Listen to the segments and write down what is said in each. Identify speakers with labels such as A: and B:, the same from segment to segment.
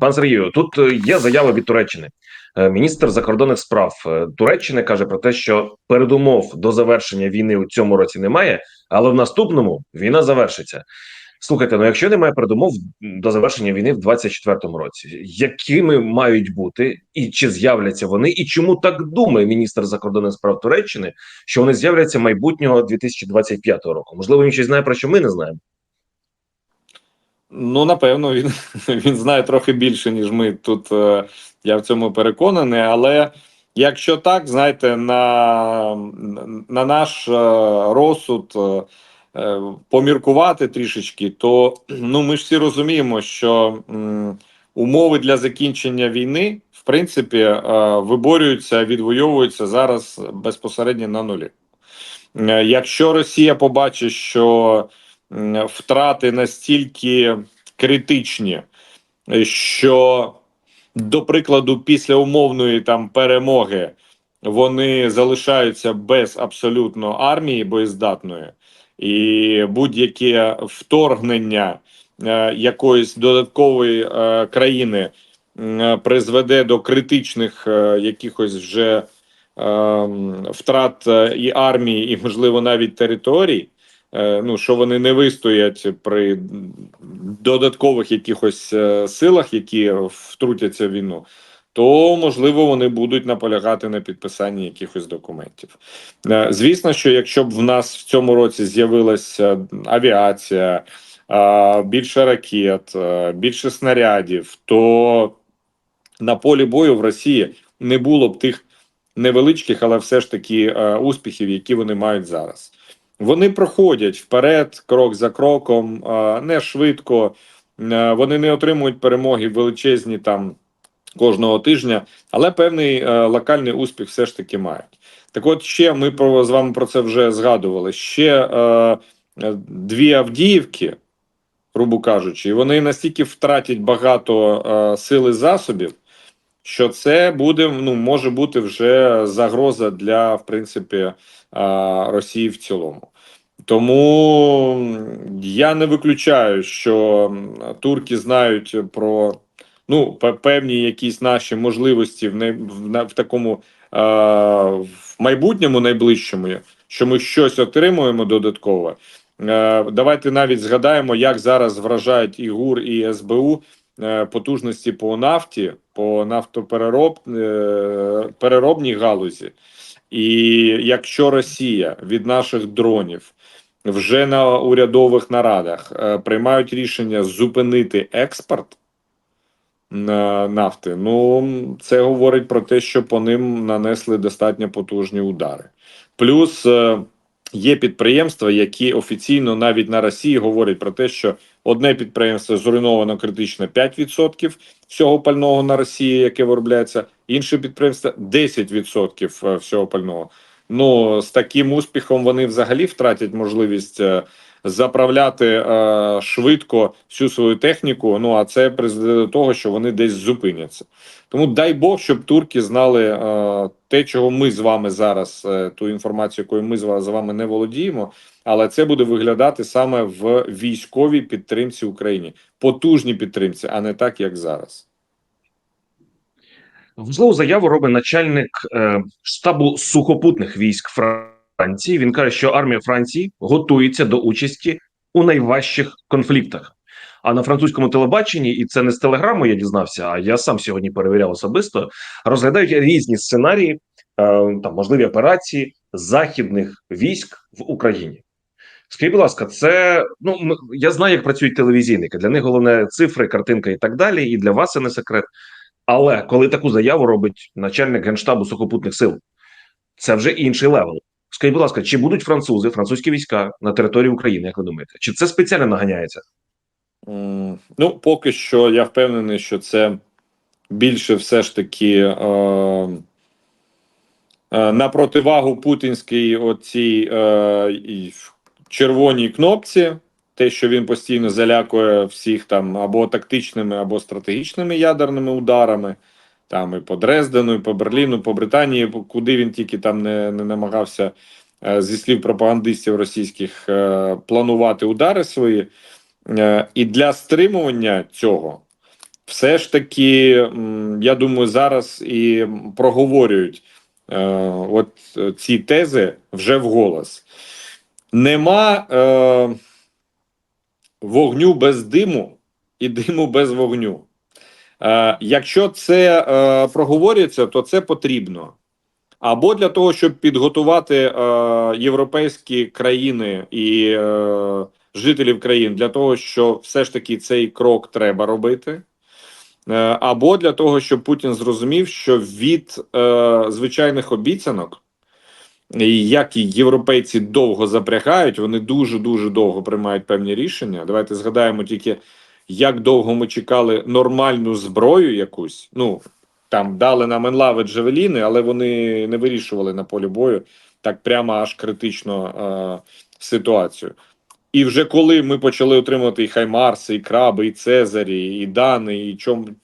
A: Пан Сергію, тут е, є заява від Туреччини. Е, Міністр закордонних справ е, Туреччини каже про те, що передумов до завершення війни у цьому році немає, але в наступному війна завершиться. Слухайте, ну якщо немає передумов до завершення війни в 24-му році, якими мають бути і чи з'являться вони, і чому так думає міністр закордонних справ Туреччини, що вони з'являться майбутнього 2025 року? Можливо, він щось знає про що ми не знаємо.
B: Ну, напевно, він він знає трохи більше, ніж ми тут. е, Я в цьому переконаний. Але якщо так, знаєте, на на наш е, розсуд е, поміркувати трішечки, то ну ми ж всі розуміємо, що умови для закінчення війни в принципі виборюються, відвоюються зараз безпосередньо на нулі. Якщо Росія побачить, що втрати настільки критичні, що, до прикладу, після умовної там перемоги вони залишаються без абсолютно армії боєздатної, і будь-яке вторгнення е, якоїсь додаткової е, країни м, призведе до критичних е, якихось вже ем, втрат е, і армії, і можливо навіть територій. Е, Ну, що вони не вистоять при додаткових якихось е, силах, які втрутяться в війну, то можливо вони будуть наполягати на підписанні якихось документів. Е, Звісно, що якщо б в нас в цьому році з'явилася авіація, більше ракет, більше снарядів, то на полі бою в Росії не було б тих невеличких, але все ж таки успіхів, які вони мають зараз. Вони проходять вперед, крок за кроком, не швидко. Вони не отримують перемоги величезні там кожного тижня, але певний локальний успіх все ж таки мають. Так, от ще ми про з вами про це вже згадували. Ще дві Авдіївки, грубо кажучи, вони настільки втратять багато е, сил засобів, що це буде ну може бути вже загроза для в принципі Росії в цілому. Тому я не виключаю, що турки знають про ну певні якісь наші можливості в не в, в такому е, в майбутньому найближчому, що ми щось отримуємо додатково. Е, давайте навіть згадаємо, як зараз вражають і ГУР, і СБУ потужності по нафті, по нафтоперероб е, галузі. І якщо Росія від наших дронів вже на урядових нарадах е, приймають рішення зупинити експорт нафти, ну це говорить про те, що по ним нанесли достатньо потужні удари. Плюс е, є підприємства, які офіційно навіть на Росії говорять про те, що одне підприємство зруйновано критично 5% всього пального на Росії, яке виробляється, інше підприємство 10% всього пального. Ну з таким успіхом вони взагалі втратять можливість е, заправляти е, швидко всю свою техніку. Ну а це призведе до того, що вони десь зупиняться. Тому дай Бог, щоб турки знали е, те, чого ми з вами зараз, е, ту інформацію, якою ми з вами не володіємо, але це буде виглядати саме в військовій підтримці Україні, потужній підтримці, а не так, як зараз.
A: Важливу заяву робить начальник е, штабу сухопутних військ. Він каже, що армія Франції готується до участі у найважчих конфліктах. А на французькому телебаченні, і це не з телеграму, я дізнався, а я сам сьогодні перевіряв особисто. Розглядають різні сценарії, е, там можливі операції західних військ в Україні. Скажіть, будь ласка, це ну я знаю, як працюють телевізійники. Для них головне цифри, картинка і так далі. І для вас це не секрет. Але коли таку заяву робить начальник генштабу сухопутних сил, це вже інший левел. Скажіть, будь ласка, чи будуть французи, французькі війська на території України, як ви думаєте? Чи це спеціально наганяється?
B: М, Ну, поки що я впевнений, що це більше все ж таки е, е, на противагу путінській оцій е, червоній кнопці, те, що він постійно залякує всіх там або тактичними, або стратегічними ядерними ударами. Там і по Дрездену, і по Берліну, по Британії, куди він тільки там не, не намагався е, зі слів пропагандистів російських е, планувати удари свої. Е, І для стримування цього все ж таки, я думаю, зараз і проговорюють от ці тези вже вголос. Нема вогню без диму і диму без вогню. Е, якщо це е, проговорюється, то це потрібно. Або для того, щоб підготувати е, європейські країни і жителів країн для того, що все ж таки цей крок треба робити. Або для того, щоб Путін зрозумів, що від е, звичайних обіцянок, і як і європейці довго запрягають, вони дуже дуже довго приймають певні рішення. Давайте згадаємо тільки, як довго ми чекали нормальну зброю якусь. Ну там дали нам енлави Джавеліни, але вони не вирішували на полі бою так прямо аж критично е, ситуацію. І вже коли ми почали отримувати і Хаймарси, і краби, і Цезарі, і Дани, і чом,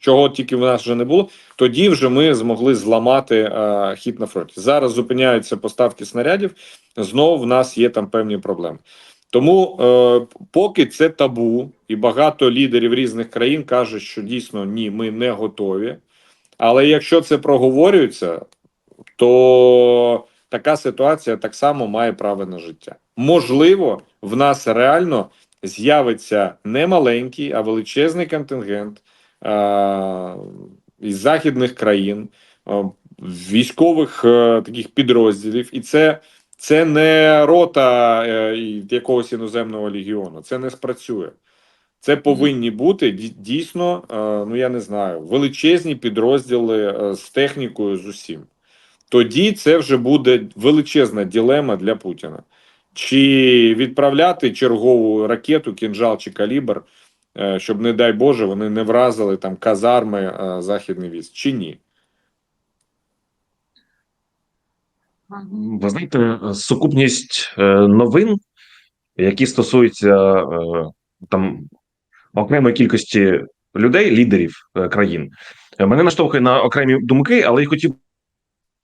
B: чого тільки в нас вже не було, тоді вже ми змогли зламати е, хід на фронті. Зараз зупиняються поставки снарядів. Знову в нас є там певні проблеми. Тому е, поки це табу, і багато лідерів різних країн кажуть, що дійсно ні, ми не готові. Але якщо це проговорюється, то така ситуація так само має право на життя. Можливо, в нас реально з'явиться не маленький, а величезний контингент е- із західних країн, е військових е таких підрозділів, і це. Це не рота е, якогось іноземного легіону, це не спрацює. Це повинні бути дійсно, е, ну я не знаю, величезні підрозділи е, з технікою з усім. Тоді це вже буде величезна ділема для Путіна. Чи відправляти чергову ракету, кінжал чи калібр, щоб, не дай Боже, вони не вразили там казарми західний військ, чи ні?
A: Ви знаєте, сукупність новин, які стосуються там окремої кількості людей, лідерів е, країн, е, мене наштовхує на окремі думки, але я хотів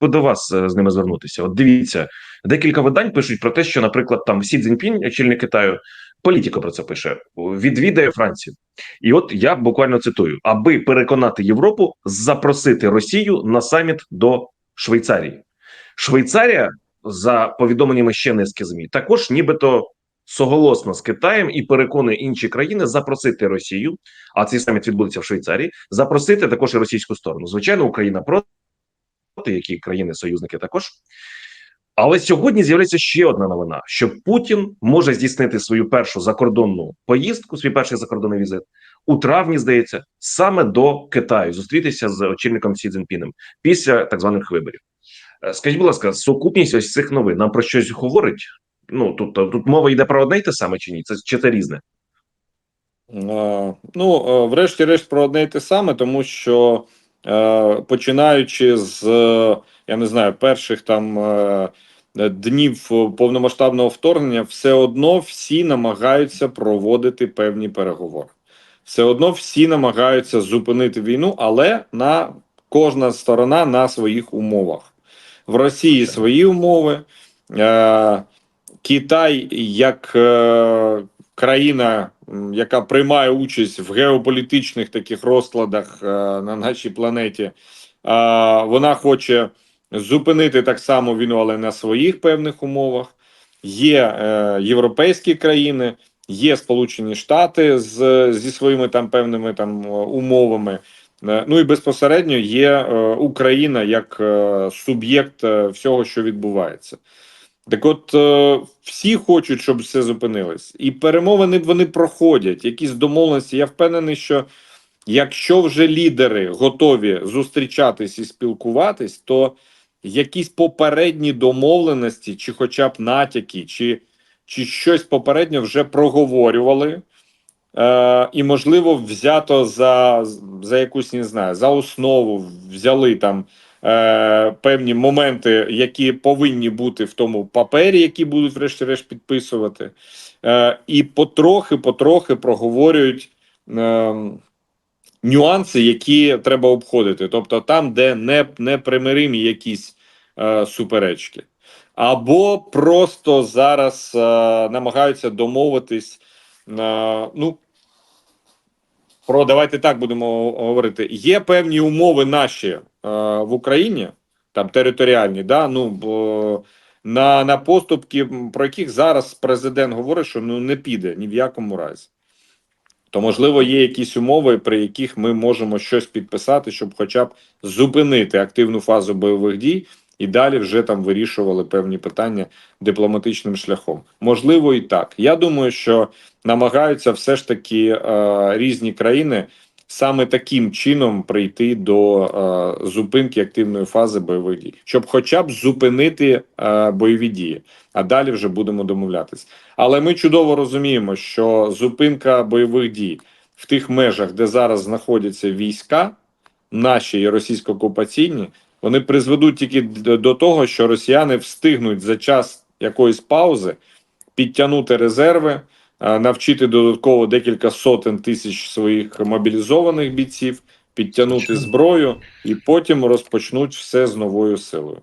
A: би до вас е, з ними звернутися. От дивіться, декілька видань пишуть про те, що, наприклад, там Сі Цзіньпінь, очільник Китаю, політико про це пише, відвідає Францію. І от я буквально цитую: аби переконати Європу запросити Росію на саміт до Швейцарії. Швейцарія, за повідомленнями ще низки змі, також нібито соголосно з Китаєм і переконує інші країни запросити Росію. А цей саміт відбудеться в Швейцарії. Запросити також і російську сторону. Звичайно, Україна проти, які країни-союзники також. Але сьогодні з'являється ще одна новина: що Путін може здійснити свою першу закордонну поїздку, свій перший закордонний візит у травні, здається, саме до Китаю, зустрітися з очільником Сі Цзіньпінем після так званих виборів. Е, скажіть, будь ласка, сукупність ось цих новин нам про щось говорить? Ну тут тут мова йде про одне й те саме чи ні? Це чи це різне?
B: Е, ну, е, врешті-решт, про одне й те саме, тому що починаючи з я не знаю, перших там днів повномасштабного вторгнення, все одно всі намагаються проводити певні переговори. Все одно всі намагаються зупинити війну, але на кожна сторона на своїх умовах. В Росії свої умови. Е, Китай як е, країна, яка приймає участь в геополітичних таких розкладах е, на нашій планеті, вона хоче зупинити так само війну, але на своїх певних умовах. Є європейські країни, є Сполучені Штати з, зі своїми там певними там умовами. Е, ну і безпосередньо є е, Україна як е, суб'єкт всього, що відбувається. Так, от всі хочуть, щоб все зупинилось, і перемовини вони проходять. Якісь домовленості. Я впевнений, що якщо вже лідери готові зустрічатись і спілкуватись, то якісь попередні домовленості, чи, хоча б натяки, чи чи щось попередньо вже проговорювали, е, і можливо взято за за якусь не знаю за основу взяли там е, певні моменти, які повинні бути в тому папері, які будуть, врешті-решт, підписувати, е, і потрохи-потрохи проговорюють. Е, Нюанси, які треба обходити, тобто там, де не непримиримі якісь е, суперечки, або просто зараз е, намагаються домовитись, е, ну про давайте так будемо говорити. Є певні умови наші е, в Україні, там територіальні, да ну бо на, на поступки, про яких зараз президент говорить, що ну не піде ні в якому разі. То можливо є якісь умови, при яких ми можемо щось підписати, щоб хоча б зупинити активну фазу бойових дій і далі вже там вирішували певні питання дипломатичним шляхом. Можливо, і так. Я думаю, що намагаються все ж таки е, різні країни саме таким чином прийти до е, зупинки активної фази бойових дій, щоб хоча б зупинити е, бойові дії, а далі вже будемо домовлятись. Але ми чудово розуміємо, що зупинка бойових дій в тих межах, де зараз знаходяться війська, наші і російсько-окупаційні, вони призведуть тільки до того, що росіяни встигнуть за час якоїсь паузи підтягнути резерви, навчити додатково декілька сотень тисяч своїх мобілізованих бійців, підтягнути зброю і потім розпочнуть все з новою силою.